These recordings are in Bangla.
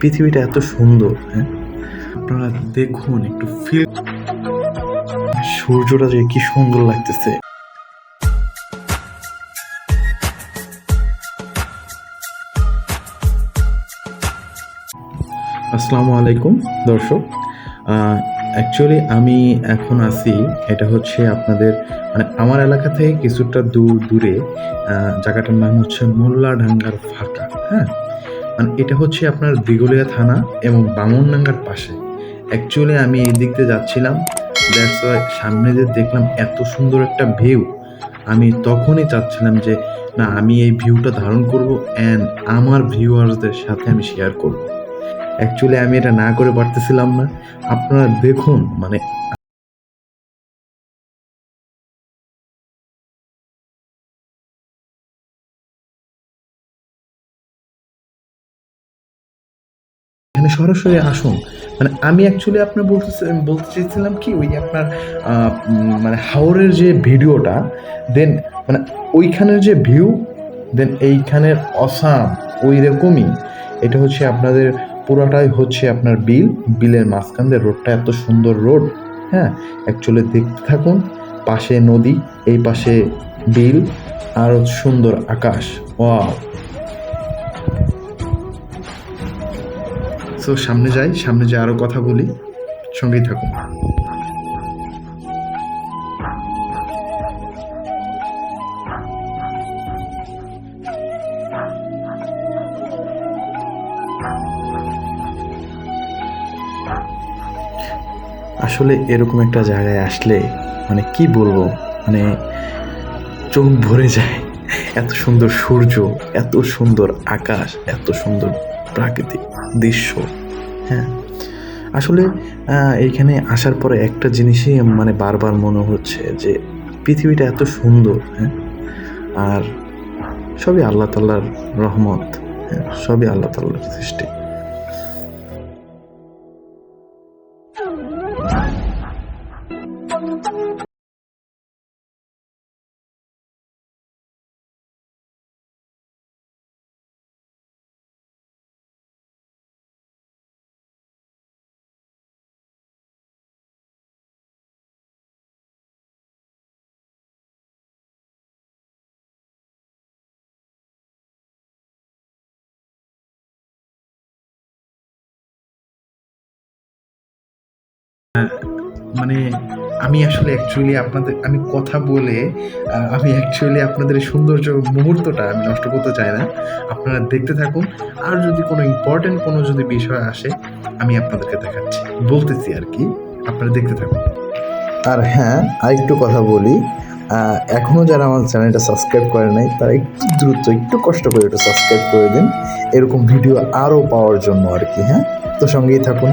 পৃথিবীটা এত সুন্দর হ্যাঁ? আপনারা দেখুন, একটু ফিল সূর্যটা যে কি সুন্দর লাগতেছে। আসসালামু আলাইকুম, দর্শক। অ্যাকচুয়ালি আমি এখন আছি, এটা হচ্ছে আপনাদের মানে আমার এলাকা থেকে কিছুটা দূর, দূরে জায়গাটার নাম হচ্ছে মোল্লাডাঙ্গার ফাঁকা হ্যাঁ? মানে এটা হচ্ছে আপনার দিগলিয়া থানা এবং বামনডাঙ্গার পাশে। অ্যাকচুয়ালি আমি এই দিক দিয়ে যাচ্ছিলাম দ্যাটস সামনে যে দেখলাম এত সুন্দর একটা ভিউ আমি তখনই চাচ্ছিলাম যে, না, আমি এই ভিউটা ধারণ করব অ্যান্ড আমার ভিউয়ার্সদের সাথে আমি শেয়ার করব। অ্যাকচুয়ালি আমি এটা না করে পারতেছিলাম না। আপনারা দেখুন মানে সরাসরি আসুন। মানে আমি অ্যাকচুয়ালি আপনার বলতে বলতে চেয়েছিলাম কি, ওই আপনার মানে হাওরের যে ভিডিওটা দেন মানে ওইখানের যে ভিউ দেন এইখানের অসাম ওই রকমই এটা হচ্ছে আপনাদের, পুরোটাই হচ্ছে আপনার বিল। বিলের মাঝখান দিয়ে রোডটা এত সুন্দর রোড হ্যাঁ? অ্যাকচুয়ালি দেখতে থাকুন, পাশে নদী, এই পাশে বিল, আর সুন্দর আকাশ। ওয়াও সো সামনে যাই, সামনে যে আরও কথা বলি, সঙ্গেই থাকুন। আসলে এরকম একটা জায়গায় আসলে মানে কি বলব মানে চোখ ভরে যায়। এত সুন্দর সূর্য, এত সুন্দর আকাশ, এত সুন্দর প্রাকৃতিক দৃশ্য। হ্যাঁ। আসলে এইখানে আসার পরে একটা জিনিসই মানে বারবার মনে হচ্ছে যে, পৃথিবীটা এত সুন্দর হ্যাঁ? আর সবই আল্লাহ তাল্লার রহমত হ্যাঁ? সবই আল্লাহ তাল্লার সৃষ্টি। মানে আমি আসলে অ্যাকচুয়ালি আপনাদের, আমি কথা বলে আমি অ্যাকচুয়ালি আপনাদের সৌন্দর্য মুহূর্তটা আমি নষ্ট করতে চাই না। আপনারা দেখতে থাকুন। আর যদি কোনো ইম্পর্টেন্ট কোনো যদি বিষয় আসে, আমি আপনাদেরকে দেখাচ্ছি। বলতেছি আর কি, আপনারা দেখতে থাকুন। আর হ্যাঁ আরেকটু কথা বলি। এখনও যারা আমার চ্যানেলটা সাবস্ক্রাইব করে নাই, তারা একটু দ্রুত, একটু কষ্ট করে একটু সাবস্ক্রাইব করে দিন। এরকম ভিডিও আরও পাওয়ার জন্য আর কি হ্যাঁ? তো সঙ্গেই থাকুন।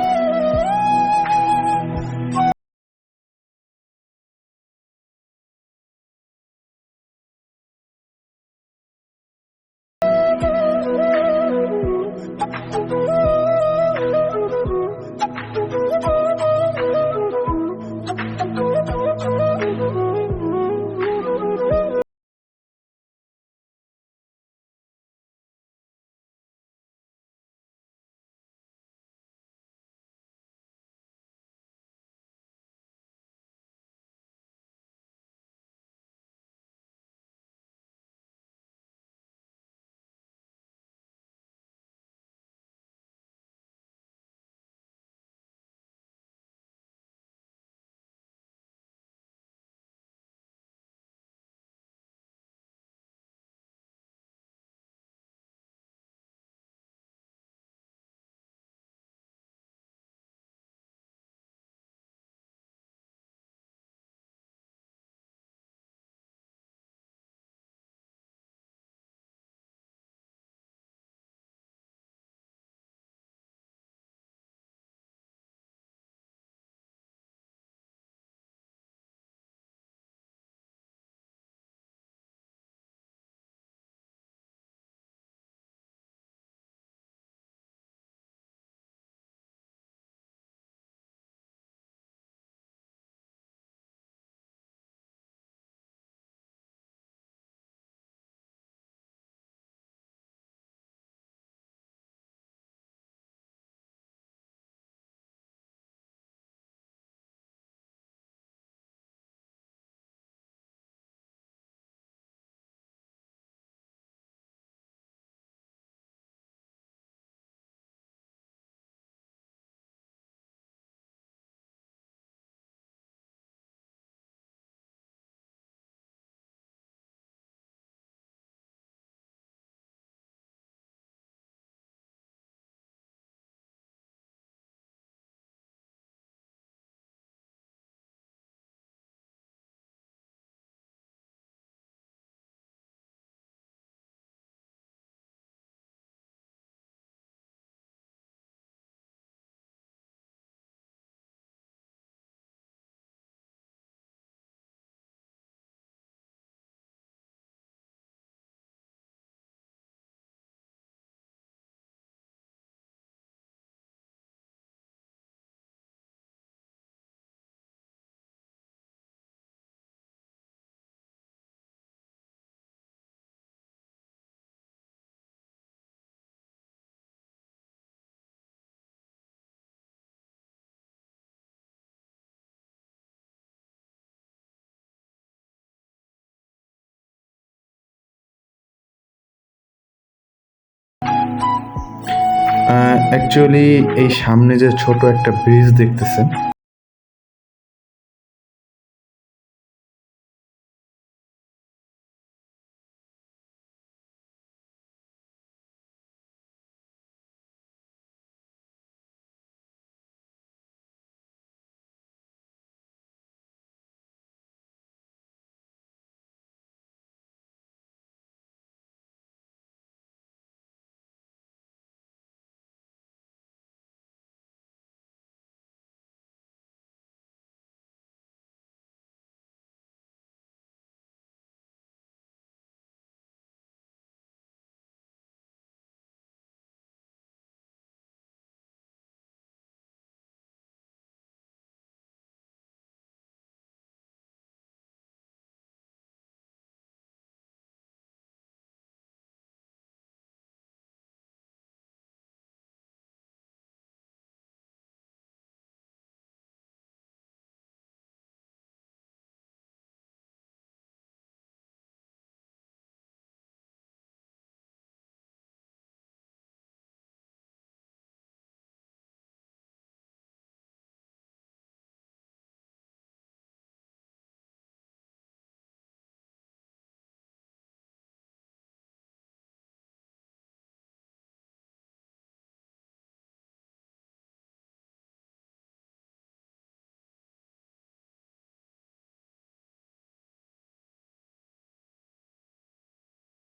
অ্যাকচুয়ালি এই সামনে যে ছোট একটা ব্রিজ দেখতেছেন